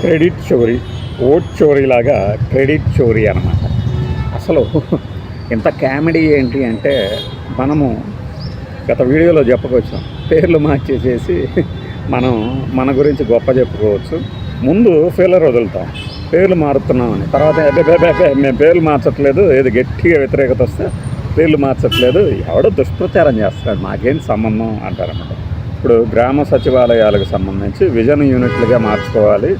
Credit చోరీ vote చోరీ లాగా క్రెడిట్ చోరీ అనమాట అసలు ఇంత కామెడీ ఏంటి అంటే మనము గత వీడియోలో చెప్పుకొచ్చాం పేర్లు మార్చేసేసి మనం మన గురించి గొప్ప చెప్పుకోవచ్చు. ముందు ఫీలర్ వదులుతాం. పేర్లు మారుతున్నామని తర్వాత మేము పేర్లు మార్చట్లేదు. ఏది గట్టిగా వ్యతిరేకత వస్తే పేర్లు మార్చట్లేదు. ఎవడో దుష్ప్రచారం చేస్తున్నాడు. మాకేం సంబంధం అంటారన్నమాట. ఇప్పుడు గ్రామ సచివాలయాలకు సంబంధించి విజన్ యూనిట్లుగా మార్చుకోవాలి.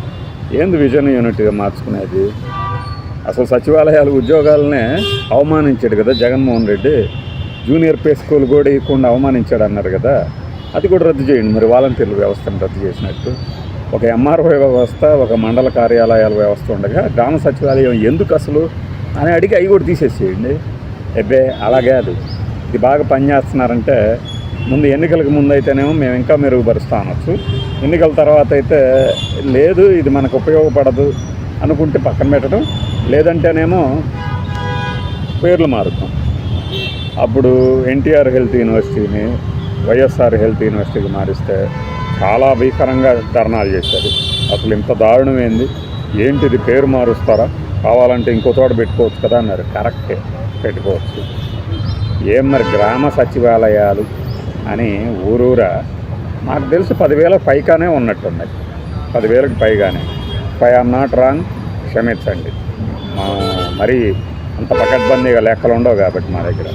ఏంది విజన్ యూనిట్గా మార్చుకునేది? అసలు సచివాలయాల ఉద్యోగాలనే అవమానించాడు కదా Jaganmohan Reddy. Junior pay scale కూడా ఇవ్వకుండా అవమానించాడు అన్నారు కదా. అది కూడా రద్దు చేయండి. మరి వాలంటీర్ల వ్యవస్థను రద్దు చేసినట్టు. ఒక ఎంఆర్ఓ వ్యవస్థ ఒక మండల కార్యాలయాల వ్యవస్థ ఉండగా గ్రామ సచివాలయం ఎందుకు అసలు? అని అడిగి అవి కూడా తీసేసేయండి. ఎబ్బే అలాగే అది ఇది బాగా పనిచేస్తున్నారంటే ముందు ఎన్నికలకు ముందు అయితేనేమో మేము ఇంకా మెరుగుపరుస్తా అనొచ్చు. ఎన్నికల తర్వాత అయితే లేదు ఇది మనకు ఉపయోగపడదు అనుకుంటే పక్కన పెట్టడం. లేదంటేనేమో పేర్లు మారుతాం. అప్పుడు ఎన్టీఆర్ హెల్త్ యూనివర్సిటీని వైఎస్ఆర్ హెల్త్ యూనివర్సిటీకి మారిస్తే చాలా భీకరంగా ధర్నాలు చేశారు. అసలు ఇంత దారుణం ఏంది ఏంటిది? పేరు మారుస్తారా? కావాలంటే ఇంకో చోట పెట్టుకోవచ్చు కదా అన్నారు. కరెక్టే పెట్టుకోవచ్చు. ఏం మరి గ్రామ సచివాలయాలు అని ఊరూరా. నాకు తెలిసి పదివేల పైగానే ఉన్నట్టున్నాయి పదివేలకు పైగానే. If I am not wrong. క్షమించండి. మరి అంత పకడ్బందీగా లెక్కలు ఉండవు కాబట్టి మా దగ్గర.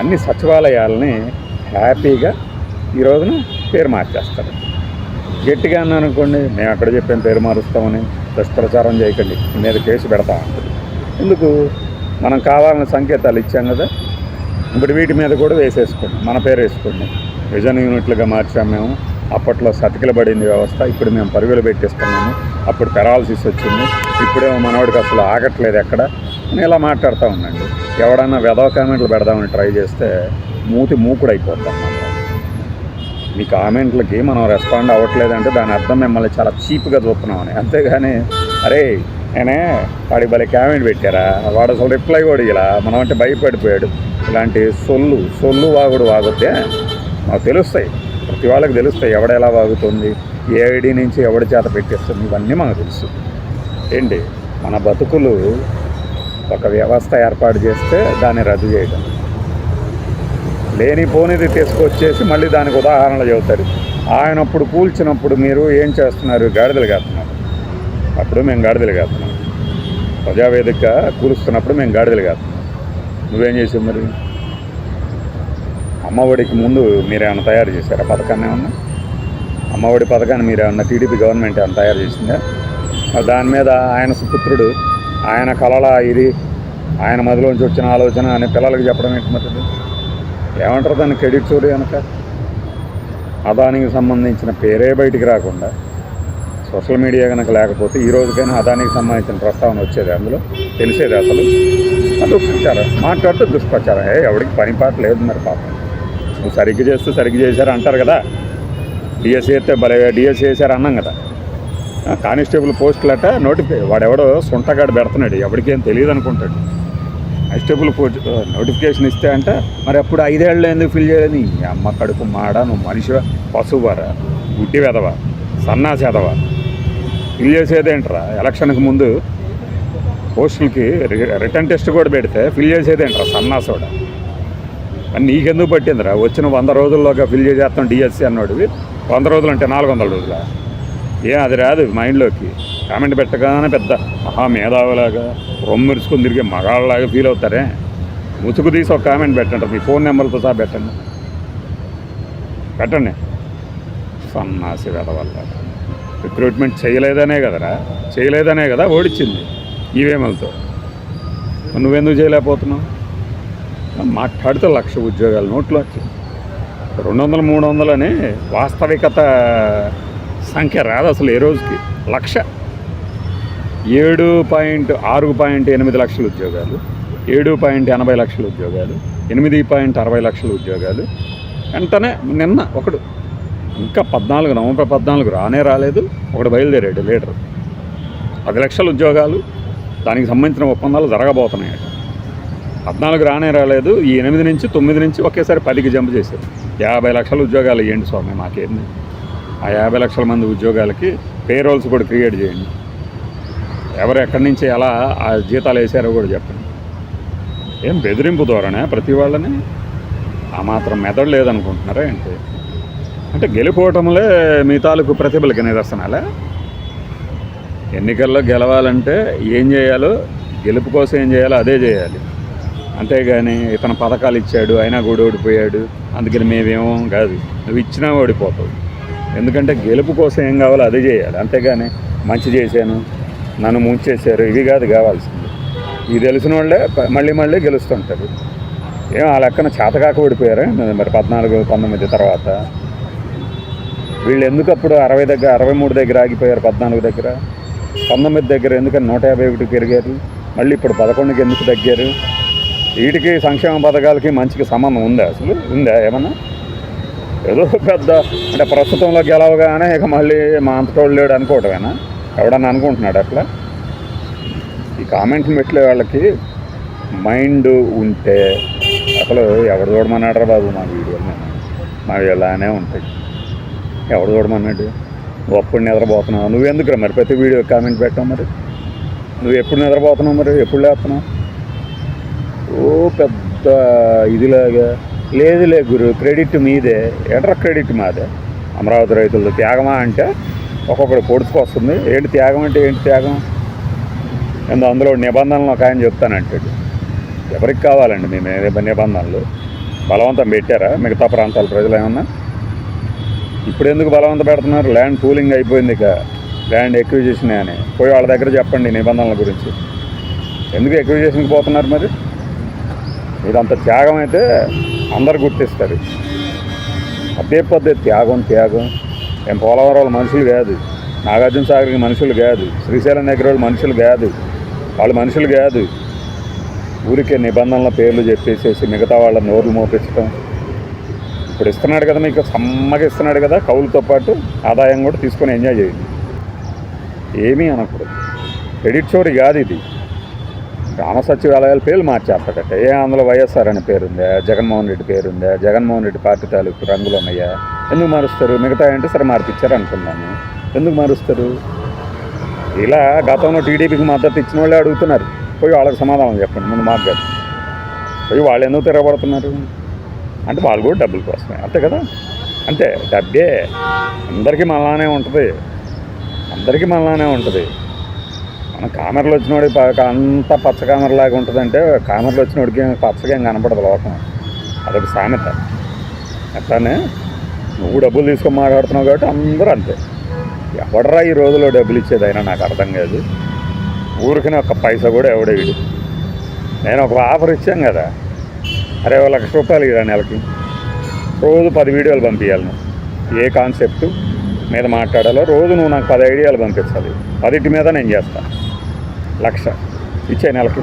అన్ని సచివాలయాలని హ్యాపీగా ఈ రోజున పేరు మార్చేస్తారు. గట్టిగా అన్నాను అనుకోండి మేము అక్కడ చెప్పాం పేరు మారుస్తామని దుష్ప్రచారం చేయకండి మీద కేసు పెడతా ఎందుకు? మనం కావాలన్న సంకేతాలు ఇచ్చాం కదా. ఇప్పుడు వీటి మీద కూడా వేసేసుకోండి. మన పేరు వేసుకోండి. విజన్ యూనిట్లుగా మార్చాం మేము. అప్పట్లో సతికిల పడింది వ్యవస్థ. ఇప్పుడు మేము పరుగులు పెట్టేస్తున్నాము. అప్పుడు పెరాలసిస్ వచ్చింది. ఇప్పుడేమో మనవాడికి అసలు ఆగట్లేదు ఎక్కడ నేను ఇలా మాట్లాడుతూ ఉండండి. ఎవడన్నా వెదవ కామెంట్లు పెడదామని ట్రై చేస్తే మూతి మూకుడు అయిపోతాం మీ కామెంట్లకి మనం రెస్పాండ్ అవ్వట్లేదంటే దాని అర్థం మిమ్మల్ని చాలా చీప్గా చూస్తున్నామని అంతేగాని అరే నేనే వాడికి భలే కామెంట్ పెట్టారా? వాడు అసలు రిప్లై కూడా ఇలా మనం అంటే భయపడిపోయాడు. ఇలాంటి సొల్లు సొల్లు వాగుడు వాగితే మాకు తెలుస్తాయి. ప్రతి వాళ్ళకి తెలుస్తాయి ఎవడ ఎలా వాగుతుంది ఏ ఐడి నుంచి ఎవడి చేత పెట్టేస్తుంది ఇవన్నీ మనకు తెలుసు. ఏంటి? మన బతుకులు ఒక వ్యవస్థ ఏర్పాటు చేస్తే దాన్ని రద్దు చేయడం లేనిపోనిది తీసుకొచ్చేసి మళ్ళీ దానికి ఉదాహరణలు చెబుతారు. ఆయన అప్పుడు కూల్చినప్పుడు మీరు ఏం చేస్తున్నారు? గాడిదలు కాస్తున్నారు. అప్పుడు మేము గాడిదలు కాస్తున్నాం. ప్రజావేదిక కూలుస్తున్నప్పుడు మేము గాడిదలు కాస్తున్నాం. నువ్వేం చేసావు మరి? అమ్మఒడికి ముందు మీరేమన్నా తయారు చేశారా పథకాన్ని ఏమన్నా? అమ్మఒడి పథకాన్ని మీరు ఏమన్నా టీడీపీ గవర్నమెంట్ ఏమన్నా తయారు చేసిందా? దాని మీద ఆయన సుపుత్రుడు ఆయన కళల ఇది ఆయన మదిలోంచి వచ్చిన ఆలోచన అని పిల్లలకి చెప్పడం ఏంటి మరి? ఏమంటారు దాన్ని క్రెడిట్ చూడు కనుక అదానికి సంబంధించిన పేరే బయటికి రాకుండా సోషల్ మీడియా కనుక లేకపోతే ఈ రోజుకైనా అదానికి సంబంధించిన ప్రస్తావన వచ్చేది అందులో? తెలిసేది అసలు? దుష్ప్రచారం. మాట్లాడితే దుష్ప్రచారం. ఏ ఎవడికి పని పాట లేదు మరి పాపం. నువ్వు సరిగ్గా చేస్తే సరిగ్గా చేశారు అంటారు కదా. డిఎస్ అయితే భలే డిఎస్ చేశారు అన్నాం కదా. కానిస్టేబుల్ పోస్టులు అట నోటిఫై వాడెవడో సొంటగాడు పెడుతున్నాడు. ఎవరికేం తెలియదు అనుకుంటాడు. కానిస్టేబుల్ పోస్ట్ నోటిఫికేషన్ ఇస్తే అంట మరి అప్పుడు ఐదేళ్ళు ఎందుకు ఫిల్ చేయలేదు? నీ అమ్మ కడుపు మాడ నువ్వు మనిషి పశువారా? గుడ్డి వెదవా సన్నాసి ఎదవా ఫిల్ చేసేదేంట్రా? ఎలక్షన్కి ముందు పోస్టులకి రి- రిటర్న్ టెస్ట్ కూడా పెడితే ఫిల్ చేసేదేంట్రా సన్నాసోడ అని నీకెందుకు పట్టిందిరా? వచ్చిన వంద రోజుల్లోగా ఫిల్ చేసేస్తాం డిఎస్సి అన్నాడు. వంద రోజులు అంటే నాలుగు వందల రోజుల? ఏ అది రాదు మైండ్లోకి. కామెంట్ పెట్టగానే పెద్ద మహా మేధావులాగా రొమ్మెరుచుకుని తిరిగే మగాళ్ళలాగా ఫీల్ అవుతారే? ముసుగు తీసి ఒక కామెంట్ పెట్టండి. మీ ఫోన్ నెంబర్తో సహా పెట్టండి. పెట్టండి. సన్నాసి వల్ల రిక్రూట్మెంట్ చేయలేదనే కదరా? చేయలేదనే కదా ఓడిచ్చింది. ఈవేమలతో నువ్వెందుకు చేయలేకపోతున్నావు? మాట్లాడితే లక్ష ఉద్యోగాలు నోట్లో వచ్చింది రెండు వందలు మూడు వందలు అని వాస్తవికత సంఖ్య రాదు అసలు ఏ రోజుకి. లక్ష. ఏడు పాయింట్ ఆరు పాయింట్ ఎనిమిది లక్షల ఉద్యోగాలు ఏడు పాయింట్ ఎనభై లక్షల ఉద్యోగాలు ఎనిమిది పాయింట్ అరవై లక్షల ఉద్యోగాలు. వెంటనే నిన్న ఒకడు ఇంకా పద్నాలుగు నవంబర్ పద్నాలుగు రానే రాలేదు ఒకడు బయలుదేరాడు లీడర్. పది లక్షల ఉద్యోగాలు దానికి సంబంధించిన ఒప్పందాలు జరగబోతున్నాయట పద్నాలుగు రానే రాలేదు ఈ ఎనిమిది నుంచి తొమ్మిది నుంచి ఒకేసారి పదికి జంప్ చేశారు. యాభై లక్షల ఉద్యోగాలు ఇవ్వండి స్వామి మాకేంది? ఆ యాభై లక్షల మంది ఉద్యోగాలకి పేరోల్స్ కూడా క్రియేట్ చేయండి. ఎవరు ఎక్కడి నుంచి ఎలా ఆ జీతాలు వేసారో కూడా చెప్పండి. ఏం బెదిరింపు ధోరణే ప్రతి వాళ్ళని? ఆ మాత్రం మెదడు లేదనుకుంటున్నారా ఏంటి? అంటే గెలిపోవటంలే మీ తాలూకు ప్రతిభలకి నిదర్శనాలే? ఎన్నికల్లో గెలవాలంటే ఏం చేయాలో గెలుపు కోసం ఏం చేయాలో అదే చేయాలి. అంతేగాని ఇతను పథకాలు ఇచ్చాడు అయినా కూడా ఓడిపోయాడు అందుకని మేమేమో కాదు. నువ్వు ఇచ్చినా ఓడిపోతావు. ఎందుకంటే గెలుపు కోసం ఏం కావాలో అదే చేయాలి. అంతేగాని మంచి చేశాను నన్ను ముంచేశారు ఇవి కాదు కావాల్సింది. ఇది తెలిసిన వాళ్ళే ప- మళ్ళీ మళ్ళీ గెలుస్తుంటారు. ఏం ఆ లెక్కన చేతకాక ఓడిపోయారు? మరి పద్నాలుగు పంతొమ్మిది తర్వాత? వీళ్ళు ఎందుకు అప్పుడు అరవై దగ్గర అరవై మూడు దగ్గర ఆగిపోయారు పద్నాలుగు దగ్గర? పంతొమ్మిది దగ్గర ఎందుకని నూట యాభై ఒకటి పెరిగారు? మళ్ళీ ఇప్పుడు పదకొండుకి ఎందుకు తగ్గారు? వీటికి సంక్షేమ పథకాలకి మంచికి సంబంధం ఉందా అసలు? ఉందా ఏమన్నా? ఏదో పెద్ద అంటే ప్రస్తుతంలో గెలవగానే ఇక మళ్ళీ మా అంతటోళ్ళు లేడు అనుకోవటమేనా? ఎవడన్నా అనుకుంటున్నాడు అట్లా? ఈ కామెంట్లు పెట్టలే వాళ్ళకి మైండ్ ఉంటే అసలు ఎవడు చూడమన్నాడరా బాబు మా వీడియోని మావి ఇలానే ఉంటాయి. ఎవడు చూడమన్నాడు? నువ్వు అప్పుడు నిద్రపోతున్నావు? నువ్వు ఎందుకురా మరి ప్రతి వీడియో కామెంట్ పెట్టావు మరి? నువ్వు ఎప్పుడు నిద్రపోతున్నావు మరి? ఎప్పుడు లేస్తున్నావు ఓ పెద్ద ఇదిలాగా. లేదులే గురు క్రెడిట్ మీదే. ఎట్రా క్రెడిట్ మాదే. అమరావతి రైతులతో త్యాగమా అంటే ఒక్కొక్కడు పొడుచుకొస్తుంది ఏంటి త్యాగం అంటే ఏంటి త్యాగం? ఎందు అందులో నిబంధనలు ఒక ఆయన చెప్తానంటాడు. ఎవరికి కావాలండి మేము నిబంధనలు? బలవంతం పెట్టారా? మిగతా ప్రాంతాల ప్రజలు ఏమన్నా? ఇప్పుడు ఎందుకు బలవంత పెడుతున్నారు? ల్యాండ్ పూలింగ్ అయిపోయింది ఇక. ల్యాండ్ ఎక్విజిషన్ అని. పోయి వాళ్ళ దగ్గర చెప్పండి నిబంధనల గురించి. ఎందుకు ఎక్విజిషన్కి పోతున్నారు మరి? ఇదంత త్యాగం అయితే అందరు గుర్తిస్తారు. అదే పద్ధతి త్యాగం త్యాగం. ఏం పోలవరం వాళ్ళ మనుషులు కాదు. నాగార్జున సాగర్కి మనుషులు కాదు. శ్రీశైలం దగ్గర వాళ్ళు మనుషులు కాదు. వాళ్ళు మనుషులు కాదు. ఊరికే నిబంధనల పేర్లు చెప్పేసేసి మిగతా వాళ్ళ నోర్లు మోపించడం ఇప్పుడు ఇస్తున్నాడు కదా మీకు సమ్మగా ఇస్తున్నాడు కదా కౌలుతో పాటు ఆదాయం కూడా తీసుకొని ఎంజాయ్ చేయండి. ఏమీ అనకూడదు. క్రెడిట్ చోరీ కాదు ఇది. గ్రామ సచివాలయాల పేర్లు మార్చేస్తాడట ఏ అందులో వైఎస్ఆర్ అనే పేరుందా? జగన్మోహన్ రెడ్డి పేరుందా? జగన్మోహన్ రెడ్డి పార్టీ తాలూకు రంగులు ఉన్నాయా? ఎందుకు మారుస్తారు? మిగతా అంటే సరే మార్పిచ్చారు అనుకున్నాను. ఎందుకు మారుస్తారు? ఇలా గతంలో టీడీపీకి మద్దతు ఇచ్చిన వాళ్ళే అడుగుతున్నారు. పోయి వాళ్ళకి సమాధానం చెప్పండి. ముందు మాకు కాదు పోయి వాళ్ళు ఎందుకు తిరగబడుతున్నారు? అంటే వాళ్ళు కూడా డబ్బుల కోసమే. అంతే కదా? అంతే డబ్బే అందరికీ మళ్ళానే ఉంటుంది. అందరికీ మనలానే ఉంటుంది. మన కామెరలు వచ్చినోడి అంత పచ్చ కామెరలాగా ఉంటుందంటే కామెరలు వచ్చినోడికి పచ్చగా ఏం కనపడదు లోకం. అదొక సామెత. అట్లానే నువ్వు డబ్బులు తీసుకొని మాట్లాడుతున్నావు కాబట్టి అందరూ అంతే. ఎవడరా ఈ రోజులో డబ్బులు ఇచ్చేదైనా నాకు అర్థం కాదు. ఊరికి ఒక పైసా కూడా ఎవడేయడు. నేను ఒక ఆఫర్ ఇచ్చాను కదా. అరే ఒక లక్ష రూపాయలు ఇరా నెలకి? రోజు పది వీడియోలు పంపించాలి నువ్వు. ఏ కాన్సెప్ట్ మీద మాట్లాడాలో రోజు నువ్వు నాకు పది ఐడియాలు పంపించాలి. పదిటి మీద నేను చేస్తాను లక్ష ఇచ్చే నెలకి.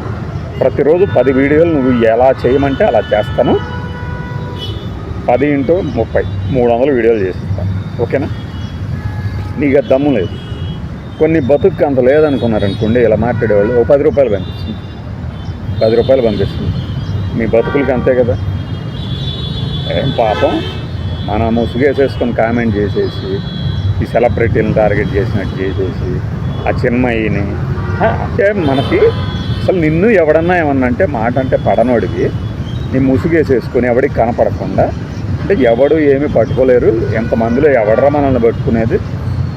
ప్రతిరోజు పది వీడియోలు నువ్వు ఎలా చేయమంటే అలా చేస్తాను. పది ఇంటూ ముప్పై మూడు వందలు వీడియోలు చేసిస్తాను ఓకేనా? నీకు దమ్ము లేదు. కొన్ని బతుకు అంత లేదనుకున్నారనుకోండి ఇలా మాట్లాడేవాళ్ళు ఓ పది రూపాయలు పంపిస్తుంది. పది రూపాయలు పంపిస్తుంది. మీ బతుకులకి అంతే కదా? ఏం పాపం. మన ముసుగేసేసుకొని కామెంట్ చేసేసి ఈ సెలబ్రిటీలను టార్గెట్ చేసినట్టు చేసేసి ఆ చిన్మయిని అంటే మనకి అసలు నిన్ను ఎవడన్నా ఏమన్నా అంటే మాట అంటే పడనోడివి నీ ముసుగేసేసుకొని ఎవడికి కనపడకుండా అంటే ఎవడు ఏమీ పట్టుకోలేరు ఎంతమందిలో ఎవడరా మనల్ని పట్టుకునేది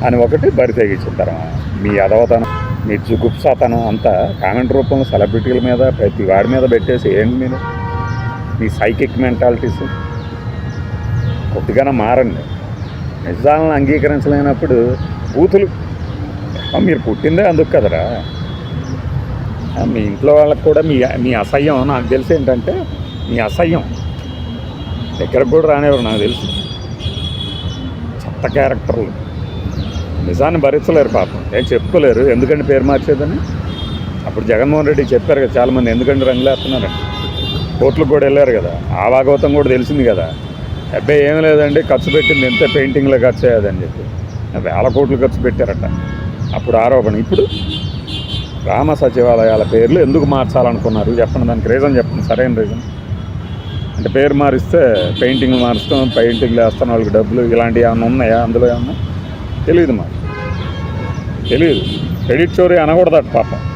అని ఒకటి బరి తర్వాత మీ అదవతనం మీ జుగుప్సాతనం అంతా కామెంట్ రూపంలో సెలబ్రిటీల మీద ప్రతి వాడి మీద పెట్టేసి ఏంటి మీరు? మీ సైకిక్ మెంటాలిటీస్? కొద్దిగానే మారండి. నిజాలను అంగీకరించలేనప్పుడు బూతులు. మీరు పుట్టిందే అందుకు కదరా? మీ ఇంట్లో వాళ్ళకి కూడా మీ మీ అసహ్యం. నాకు తెలిసి ఏంటంటే మీ అసహ్యం. దగ్గరకు కూడా రానివ్వరు నాకు తెలుసు. చెత్త క్యారెక్టర్లు. నిజాన్ని భరించలేరు పాపం. ఏం చెప్పుకోలేరు. ఎందుకంటే పేరు మార్చేదని? అప్పుడు జగన్మోహన్ రెడ్డి చెప్పారు కదా చాలామంది ఎందుకంటే రంగులేస్తున్నారండి కోర్టులకు కూడా వెళ్ళారు కదా. ఆ భాగవతం కూడా తెలిసింది కదా. అబ్బాయి ఏం లేదండి ఖర్చు పెట్టింది ఎంత పెయింటింగ్లో ఖర్చు అయ్యేదని చెప్పి. వేల కోట్లు ఖర్చు పెట్టారట. అప్పుడు ఆరోపణ. ఇప్పుడు గ్రామ సచివాలయాల పేర్లు ఎందుకు మార్చాలనుకున్నారు? చెప్పండి దానికి రీజన్ చెప్పండి సరైన రీజన్ అంటే పేరు మారిస్తే పెయింటింగ్లు మారుస్తాం పెయింటింగ్లు వేస్తాం వాళ్ళకి డబ్బులు ఇలాంటివి ఏమైనా ఉన్నాయా? అందులో ఏమన్నా? తెలియదు మాకు. తెలియదు క్రెడిట్ స్టోరీ అనకూడదట పాపం.